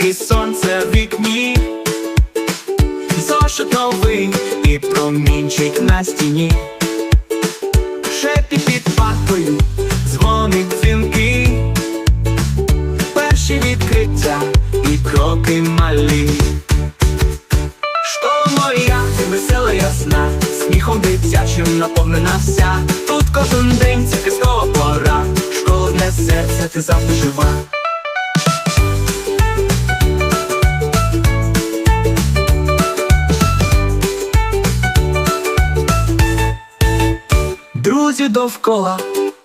і сонце в вікні, зошит новий і промінчик на стіні. Шепі під паркою, дзвонить дзвінки, перші відкриття і кроки малі. Школа моя, весела ясна, сміхом дитячим наповнена вся. Тут кожен день це казкова пора. Серця, ти завжди жива. Друзі довкола,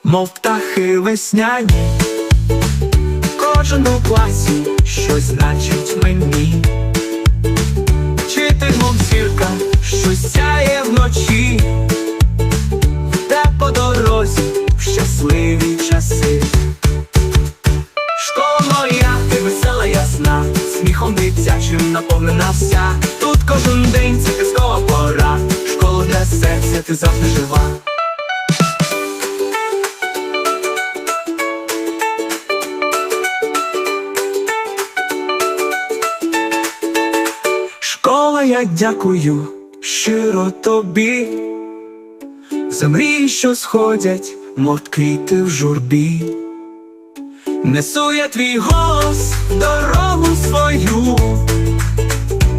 мов птахи весняні. Кожен у класі щось значить мені. Вчитель, мов зірка, що сяє вночі, де по дорозі в щасливі часи. Школа моя, ти весела ясна, сміхом дитячим наповнена вся. Тут кожен день це казкова пора. Школа для серця, ти завжди жива. Я дякую щиро тобі, за мрії, що сходять, мов квіти в журбі. Несу я твій голос, дорогу свою,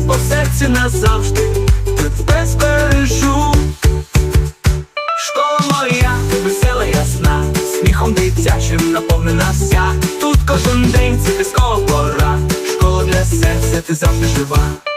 по серці назавжди тебе збережу. Школа моя, весела ясна, сміхом дитячим наповнена вся. Тут кожен день це казкова пора. Школа для серця, ти завжди жива.